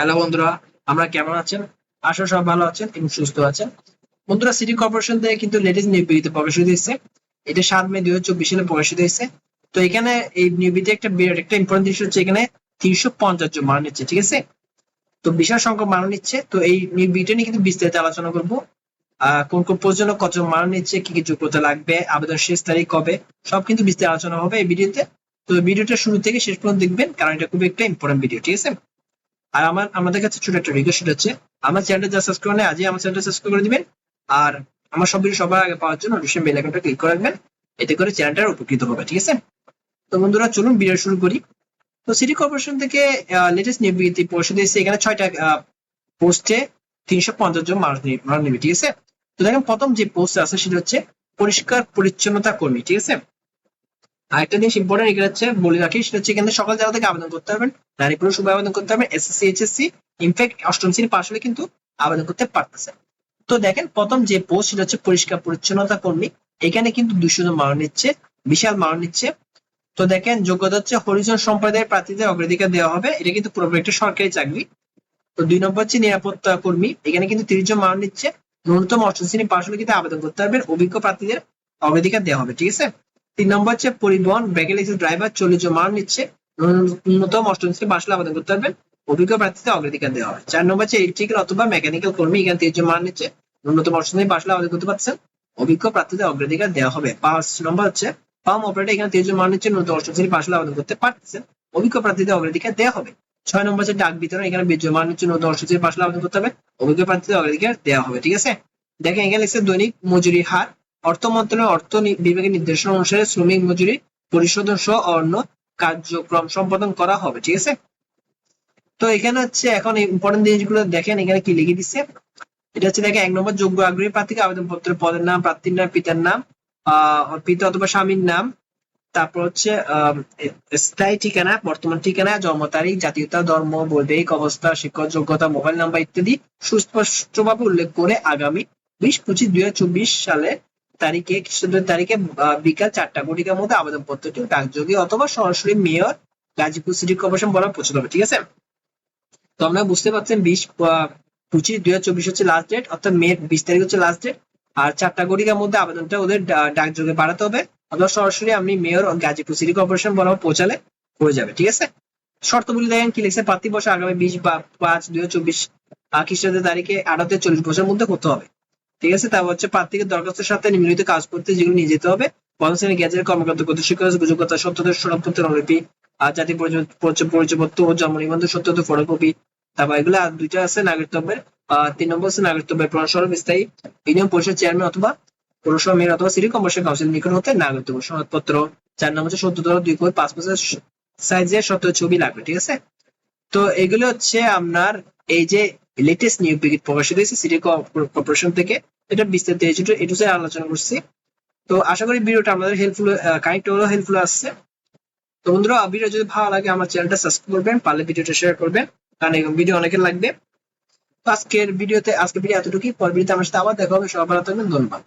Hello বন্ধুরা, আমরা কেমন আছেন? আশা সব ভালো আছেন, এবং সুস্থ আছেন। বন্ধুরা, সিটি কর্পোরেশন থেকে কিন্তু লেটেস্ট নিয়োগ প্রকাশিত হয়েছে এটা সাত মে দুই হাজার চব্বিশ সালে প্রকাশিত হয়েছে তো এখানে এই নিয়োগ বিজ্ঞপ্তি একটা বিরাট, একটা ইম্পর্টেন্ট জিনিস হচ্ছে এখানে তিনশো পঞ্চাশ জন মানুষ নিচ্ছে, ঠিক আছে? তো বিশাল সংখ্যক মানুষ নিচ্ছে। তো এই নিয়োগ বিজ্ঞপ্তি নিয়ে কিন্তু বিস্তারিত আলোচনা করব। কোন কোন পর্যন্ত কতজন মানুষ নিচ্ছে, কি কি যোগ্যতা লাগবে, আবেদন শেষ তারিখ কবে, সব কিন্তু বিস্তারিত আলোচনা হবে এই ভিডিওতে। তো ভিডিওটা শুরু থেকে শেষ পর্যন্ত দেখবেন, কারণ এটা খুবই একটা ইম্পর্টেন্ট ভিডিও ঠিক আছে? আর আমার, আমাদের কাছে ছোট একটা রিকোয়েস্ট হচ্ছে, আমার চ্যানেলটা যা সাবস্ক্রাইব করে আজই আমার চ্যানেলটা সাবস্ক্রাইব করে দিবেন। আর আমার সব ভিডিও সবার আগে পাওয়ার জন্য নোটিফিকেশন বেল আইকনটা ক্লিক করে রাখবেন। এতে করে চ্যানেলটা উপকৃত হবে, ঠিক আছে? তো বন্ধুরা, চলুন ভিডিও শুরু করি। তো সিটি কর্পোরেশন থেকে লেটেস্ট বিজ্ঞপ্তি পরিষদ এসেছে এখানে ছয়টা পোস্টে তিনশো পঞ্চাশ জন মানুষ মানুষ ঠিক আছে? তো দেখেন, প্রথম যে পোস্ট আছে, সেটা হচ্ছে পরিষ্কার পরিচ্ছন্নতা কর্মী, ঠিক আছে? আরেকটা জিনিস ইম্পর্টেন্ট এখানে হচ্ছে, বলে রাখি, সেটা হচ্ছে এখানে সকাল জায়গা থেকে আবেদন করতে পারবেন। নারী পুরুষ উভয় আবেদন করতে পারবেন এসএসসি এইচএসসি ইনফ্যাক্ট অষ্টম শ্রেণি পাশ হলে কিন্তু আবেদন করতে পারতেছে তো দেখেন, প্রথম যে পোস্ট সেটা হচ্ছে পরিষ্কার পরিচ্ছন্নতা কর্মী। এখানে কিন্তু দুশো জন মানুষ নিচ্ছে, বিশাল মানুষ নিচ্ছে। তো দেখেন, যোগ্যতা হচ্ছে হরিজন সম্প্রদায়ের প্রার্থীদের অগ্রাধিকার দেওয়া হবে। এটা কিন্তু পুরোপুরি একটা সরকারি চাকরি। তো দুই নম্বর হচ্ছে নিরাপত্তা কর্মী। এখানে কিন্তু তিরিশ জন মানুষ নিচ্ছে। ন্যূনতম অষ্টম শ্রেণি পাশ হলে কিন্তু আবেদন করতে পারবেন। অভিজ্ঞ প্রার্থীদের অগ্রাধিকার দেওয়া হবে, ঠিক আছে? তিন নম্বর হচ্ছে পরিবহন ভ্যাকেলেক্স ড্রাইভার চল্লিশ জন মানুষ নিচ্ছে। ন্যূনতম অষ্টম শ্রেণি পাশ আবেদন করতে পারবেন অভিজ্ঞ প্রার্থীদের অগ্রাধিকার দেওয়া হবে। চার নম্বর হচ্ছে ইলেকট্রিক্যাল অথবা মেকানিক্যাল কর্মী, এখানে তিরিশ জন মানুষ নিচ্ছে। ন্যূনতম অষ্টম শ্রেণি পাশ আবেদন করতে পারছেন অভিজ্ঞ প্রার্থীদের অগ্রাধিকার দেওয়া হবে। পাঁচ নম্বর হচ্ছে পাম্প অপারেটর এখানে তিরিশ জন মানুষ নিচ্ছে। ন্যূনতম অষ্টম শ্রেণি পাশ আবেদন করতে পারতেছেন অভিজ্ঞ প্রার্থীদের অগ্রাধিকার দেওয়া হবে। ছয় নম্বর হচ্ছে ডাক বিতরণ, এখানে বিশ মান নিচ্ছে। ন্যূনতম অষ্টম শ্রেণি পাশ আবেদন করতে হবে অভিজ্ঞ প্রার্থীদের অগ্রাধিকার দেওয়া হবে। ঠিক আছে? দেখেন, এখানে লিখছে দৈনিক মজুরি হার। অর্থ মন্ত্রণালয়ের অর্থ বিভাগের নির্দেশনা অনুসারে শ্রমিক মজুরি পরিশোধন সহ অন্য কার্যক্রম সম্পাদন করা হবে, ঠিক আছে? তো এখানে হচ্ছে এখন ইম্পর্টেন্ট জিনিসগুলো দেখেন, এখানে কি লিখে দিচ্ছে এটা হচ্ছে দেখেন, এক নম্বর যোগ্য আগ্রহী প্রার্থীকে আবেদন পত্রের পদের নাম, প্রার্থীর নাম, পিতার নাম পিতা অথবা স্বামীর নাম, তারপর হচ্ছে স্থায়ী ঠিকানা, বর্তমান ঠিকানা, জন্ম তারিখ, জাতীয়তা, ধর্ম, বৈবাহিক অবস্থা শিক্ষক যোগ্যতা, মোবাইল নাম্বার ইত্যাদি সুস্পষ্টভাবে উল্লেখ করে আগামী বিশ পঁচিশ দুই সালের তারিখে, খ্রিস্টাব্দের তারিখে বিকাল চারটা কোটিকার মধ্যে আবেদন পত্রটি ডাকযোগে অথবা সরাসরি মেয়র গাজীপুর সিটি কর্পোরেশন বলা পৌঁছে হবে, ঠিক আছে? তো আমরা বুঝতে পারছেন, বিশ পঁচিশ দুই হাজার চব্বিশ হচ্ছে লাস্ট ডেট অর্থাৎ মে বিশ তারিখ হচ্ছে লাস্ট ডেট আর চারটা কোটিকার মধ্যে আবেদনটা ওদের ডাকযোগে বাড়াতে হবে। অথবা সরাসরি আপনি মেয়র গাজীপুর সিটি কর্পোরেশন বরাবর পৌঁছালে হয়ে যাবে, ঠিক আছে? শর্তগুলি দেখেন কি লিখছে প্রার্থী বছর আগামী বিশ বা পাঁচ দুই হাজার চব্বিশ খ্রিস্টাব্দের তারিখে আঠারো চল্লিশ বছরের মধ্যে করতে হবে। ঠিক আছে? তারপর হচ্ছে প্রার্থীকে দরখাস্তের সাথে নিম্নলিখিত কাজ করতে যেগুলো নিয়ে যেতে হবে প্রথম শ্রেণি গ্যাজেট কর্মকর্তা কর্তৃক শিক্ষক যোগ্যতা সত্যতার সনদপত্রের অনুলিপি আর জাতি পরিচয়, পরিচয়- পরিচয়পত্র ও জন্ম নিবন্ধন, সত্যতা, ফটোকপি তারপর এগুলো আর দুইটা আছে নাগরিকত্বের তিন নম্বর হচ্ছে নাগরিকত্বের প্রণস্বরূপ স্থায়ী ইউনিয়ন পরিষদ চেয়ারম্যান অথবা পৌরসভা মেয়র অথবা সিটি কর্পোরেশন কাউন্সিল নিকট হতে নাগরিকত্ব সনদপত্র। চার নম্বর হচ্ছে সত্তর দুই কোটি পাঁচ বছর সাইজের সত্য ছবি লাগবে, ঠিক আছে? তো এগুলো হচ্ছে আপনার এই যে লেটেস্ট নিয়োগ বিজ্ঞপ্তি প্রকাশিত হয়েছে সিটি কর্পোরেশন থেকে। এটা বিস্তারিত হয়েছে এটু আলোচনা করছি। তো আশা করি ভিডিওটা আমাদের হেল্পফুল কানেক্ট হলো হেল্পফুল আসছে। তো বন্ধুরা ভিডিও যদি ভালো লাগে, আমার চ্যানেলটা সাবস্ক্রাইব করবেন, পারলে ভিডিওটা শেয়ার করবেন। কারণ এরকম ভিডিও অনেকের লাগবে। আজকের ভিডিওতে আজকে ভিডিও এতটুকুই। পর ভিডিওতে আমার সাথে আবার দেখা হবে। সবাই ভালো থাকবেন, ধন্যবাদ।